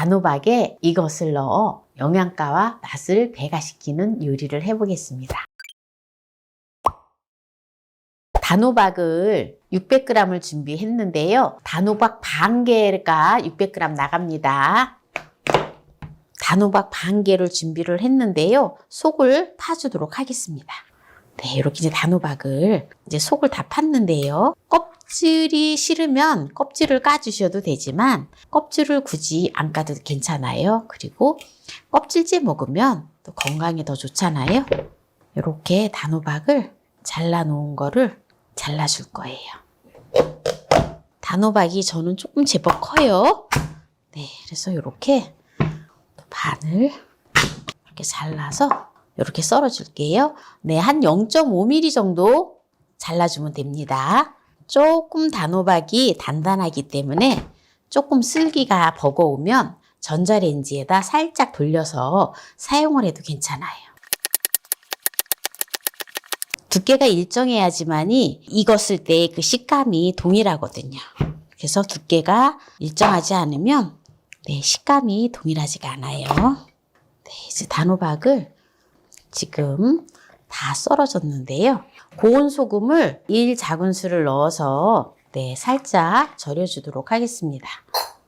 단호박에 이것을 넣어 영양가와 맛을 배가시키는 요리를 해보겠습니다. 단호박을 600g을 준비했는데요. 단호박 반 개가 600g 나갑니다. 단호박 반 개를 준비를 했는데요. 속을 파주도록 하겠습니다. 네, 이렇게 이제 단호박을 이제 속을 다 팠는데요. 껍질이 싫으면 껍질을 까주셔도 되지만 껍질을 굳이 안 까도 괜찮아요. 그리고 껍질째 먹으면 또 건강에 더 좋잖아요. 이렇게 단호박을 잘라 놓은 거를 잘라줄 거예요. 단호박이 저는 조금 제법 커요. 네, 그래서 이렇게 또 반을 이렇게 잘라서 이렇게 썰어줄게요. 네, 한 0.5mm 정도 잘라주면 됩니다. 조금 단호박이 단단하기 때문에 조금 쓸기가 버거우면 전자레인지에다 살짝 돌려서 사용을 해도 괜찮아요. 두께가 일정해야지만이 익었을 때 그 식감이 동일하거든요. 그래서 두께가 일정하지 않으면 네, 식감이 동일하지가 않아요. 네, 이제 단호박을 지금 다 썰어졌는데요. 고운 소금을 1 작은술을 넣어서 네, 살짝 절여주도록 하겠습니다.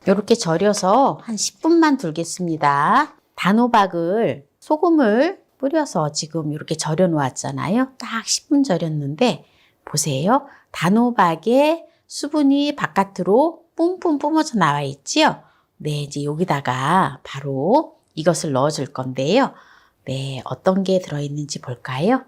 이렇게 절여서 한 10분만 둘겠습니다. 단호박을 소금을 뿌려서 지금 이렇게 절여 놓았잖아요. 딱 10분 절였는데 보세요. 단호박에 수분이 바깥으로 뿜뿜 뿜어져 나와 있지요. 네, 이제 여기다가 바로 이것을 넣어 줄 건데요. 네, 어떤 게 들어있는지 볼까요?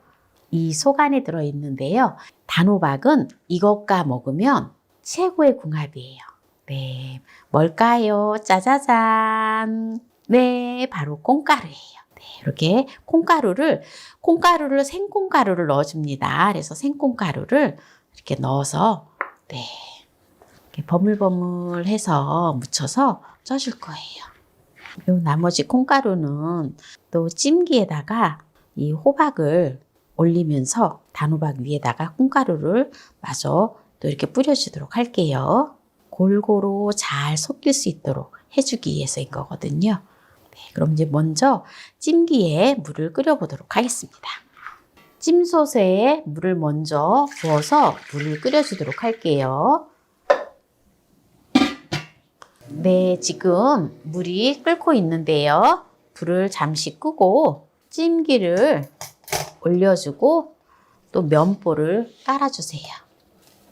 이 속 안에 들어있는데요. 단호박은 이것과 먹으면 최고의 궁합이에요. 네, 뭘까요? 짜자잔. 네, 바로 콩가루예요. 네, 이렇게 콩가루를, 콩가루를 생콩가루를 넣어줍니다. 그래서 생콩가루를 이렇게 넣어서, 네, 이렇게 버물버물해서 묻혀서 쪄줄 거예요. 요 나머지 콩가루는 또 찜기에다가 이 호박을 올리면서 단호박 위에다가 콩가루를 마저 또 이렇게 뿌려주도록 할게요. 골고루 잘 섞일 수 있도록 해주기 위해서인 거거든요. 네, 그럼 이제 먼저 찜기에 물을 끓여보도록 하겠습니다. 찜솥에 물을 먼저 부어서 물을 끓여주도록 할게요. 네, 지금 물이 끓고 있는데요. 불을 잠시 끄고 찜기를 올려주고 또 면보를 깔아주세요.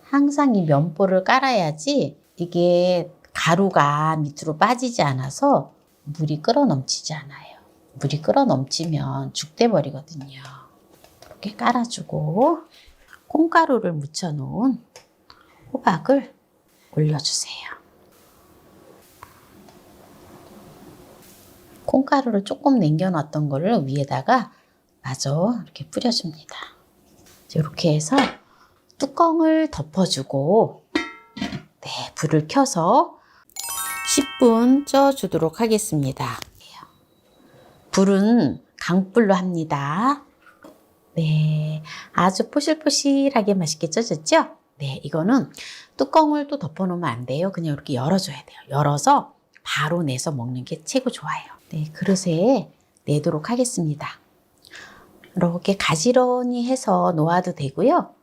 항상 이 면보를 깔아야지 이게 가루가 밑으로 빠지지 않아서 물이 끓어 넘치지 않아요. 물이 끓어 넘치면 죽돼 버리거든요. 이렇게 깔아주고 콩가루를 묻혀 놓은 호박을 올려주세요. 콩가루를 조금 남겨놨던 거를 위에다가 마저 이렇게 뿌려줍니다. 이렇게 해서 뚜껑을 덮어주고 네, 불을 켜서 10분 쪄주도록 하겠습니다. 불은 강불로 합니다. 네, 아주 포실포실하게 맛있게 쪄졌죠? 네, 이거는 뚜껑을 또 덮어놓으면 안 돼요. 그냥 이렇게 열어줘야 돼요. 열어서 바로 내서 먹는 게 최고 좋아요. 네, 그릇에 내도록 하겠습니다. 이렇게 가지런히 해서 놓아도 되고요.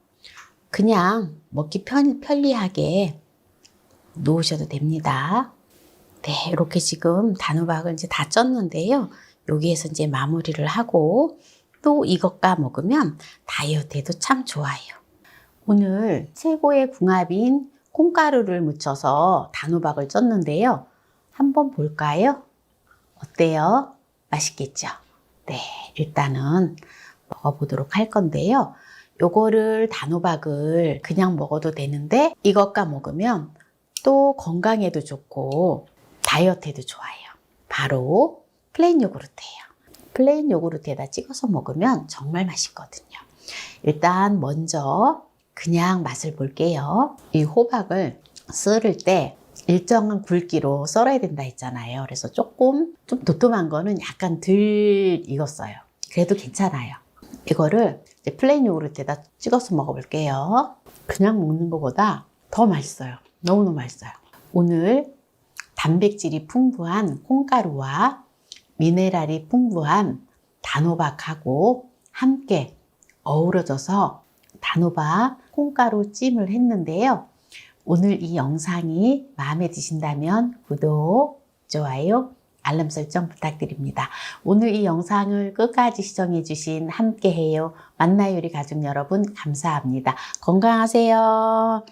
그냥 먹기 편, 편리하게 놓으셔도 됩니다. 네, 이렇게 지금 단호박을 이제 다 쪘는데요. 여기에서 이제 마무리를 하고 또 이것과 먹으면 다이어트에도 참 좋아요. 오늘 최고의 궁합인 콩가루를 묻혀서 단호박을 쪘는데요. 한번 볼까요? 어때요? 맛있겠죠? 네, 일단은 먹어보도록 할 건데요. 요거를 단호박을 그냥 먹어도 되는데 이것과 먹으면 또 건강에도 좋고 다이어트에도 좋아요. 바로 플레인 요구르트예요. 플레인 요구르트에다 찍어서 먹으면 정말 맛있거든요. 일단 먼저 그냥 맛을 볼게요. 이 호박을 썰을 때 일정한 굵기로 썰어야 된다 했잖아요. 그래서 조금 좀 도톰한 거는 약간 덜 익었어요. 그래도 괜찮아요. 이거를 이제 플레인 요구르트에다 찍어서 먹어볼게요. 그냥 먹는 것보다 더 맛있어요. 너무너무 맛있어요. 오늘 단백질이 풍부한 콩가루와 미네랄이 풍부한 단호박하고 함께 어우러져서 단호박 콩가루 찜을 했는데요. 오늘 이 영상이 마음에 드신다면 구독, 좋아요, 알람 설정 부탁드립니다. 오늘 이 영상을 끝까지 시청해 주신 함께해요. 만나요 우리 가족 여러분 감사합니다. 건강하세요.